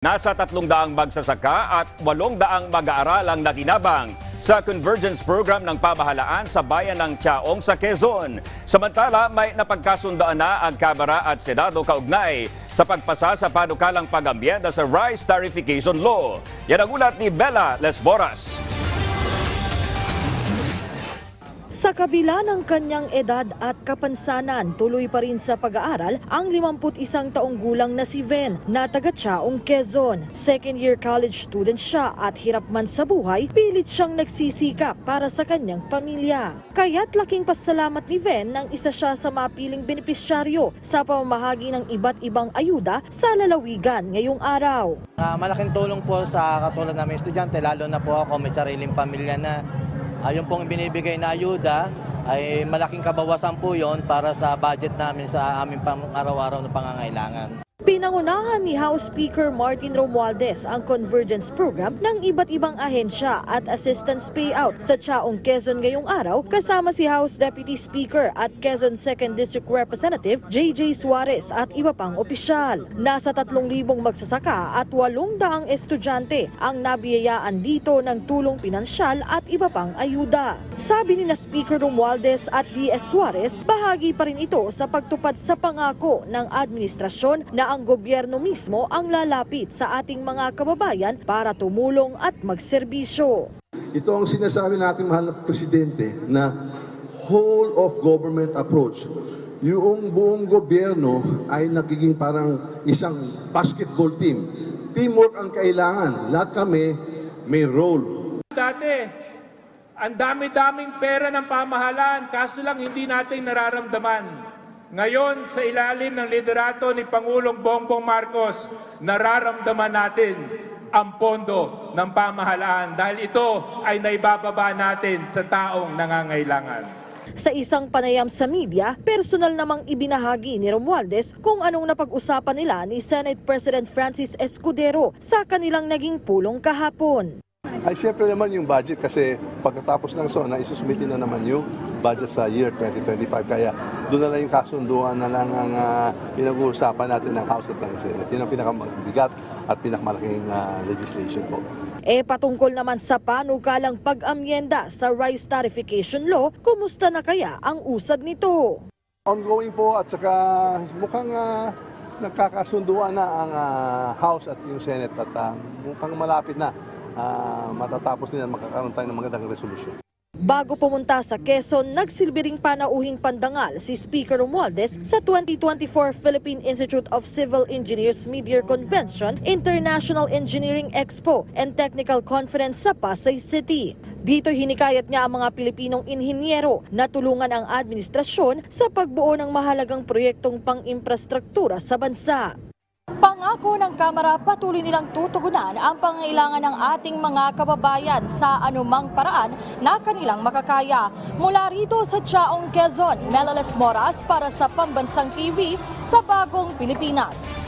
Nasa tatlong daang magsasaka at walong daang mag-aaral ang nakinabang sa Convergence Program ng pamahalaan sa bayan ng Chaong sa Quezon. Samantala, may napagkasundaan na ang Kamara at Senado kaugnay sa pagpasa sa panukalang pag-ambyenda sa Rice Tarification Law. Yan ang ulat ni Bella Lesboras. Sa kabila ng kanyang edad at kapansanan, tuloy pa rin sa pag-aaral ang 51 taong gulang na si Ven na taga Chaong, Quezon. Second year college student siya at hirap man sa buhay, pilit siyang nagsisikap para sa kanyang pamilya. Kaya't laking pasalamat ni Ven nang isa siya sa mapiling benepisyaryo sa pamamahagi ng iba't ibang ayuda sa lalawigan ngayong araw. Ah, malaking tulong po sa katulad namin estudyante, lalo na po ako may sariling pamilya na uh, yung pong binibigay na ayuda ay malaking kabawasan po yon para sa budget namin sa aming pang araw-araw na pangangailangan. Pinangunahan ni House Speaker Martin Romualdez ang Convergence Program ng iba't ibang ahensya at assistance payout sa Chaong Quezon ngayong araw kasama si House Deputy Speaker at Quezon 2nd District Representative JJ Suarez at iba pang opisyal. Nasa 3,000 magsasaka at 800 estudyante ang nabiyayaan dito ng tulong pinansyal at iba pang ayuda. Sabi ni na Speaker Romualdez at DS Suarez, bahagi pa rin ito sa pagtupad sa pangako ng administrasyon na ang gobyerno mismo ang lalapit sa ating mga kababayan para tumulong at magserbisyo. Ito ang sinasabi natin mahal na presidente na whole of government approach. Yung buong gobyerno ay nagiging parang isang basketball team. Teamwork ang kailangan. Lahat kami may role. Dati, ang dami-daming pera ng pamahalaan, kaso lang hindi natin nararamdaman. Ngayon, sa ilalim ng liderato ni Pangulong Bongbong Marcos, nararamdaman natin ang pondo ng pamahalaan dahil ito ay naibababa natin sa taong nangangailangan. Sa isang panayam sa media, personal namang ibinahagi ni Romualdez kung anong napag-usapan nila ni Senate President Francis Escudero sa kanilang naging pulong kahapon. Ay siyempre naman yung budget kasi pagkatapos ng SONA, isusumiti na naman yung budget sa year 2025. Kaya doon na lang yung kasunduan na lang ang ah, pinag-uusapan natin ng House at ng Senate. Yun ang pinakamabigat at pinakamalaking ah, legislation po. E patungkol naman sa panukalang pag-amyenda sa Rice Tarification Law, kumusta na kaya ang usad nito? Ongoing po at saka mukhang ah, nagkakasunduan na ang ah, House at yung Senate at ah, mukhang malapit na ah, matatapos nila makakaroon tayo ng magandang resolution. Bago pumunta sa Quezon, nagsilbi ring panauhing pandangal si Speaker Romualdez sa 2024 Philippine Institute of Civil Engineers Mid-Year Convention, International Engineering Expo, and Technical Conference sa Pasay City. Dito hinikayat niya ang mga Pilipinong inhinyero na tulungan ang administrasyon sa pagbuo ng mahalagang proyektong pang-imprastruktura sa bansa. Pangako ng Kamara patuloy nilang tutugunan ang pangailangan ng ating mga kababayan sa anumang paraan na kanilang makakaya. Mula rito sa Chaong Quezon, Melales Moras para sa Pambansang TV sa Bagong Pilipinas.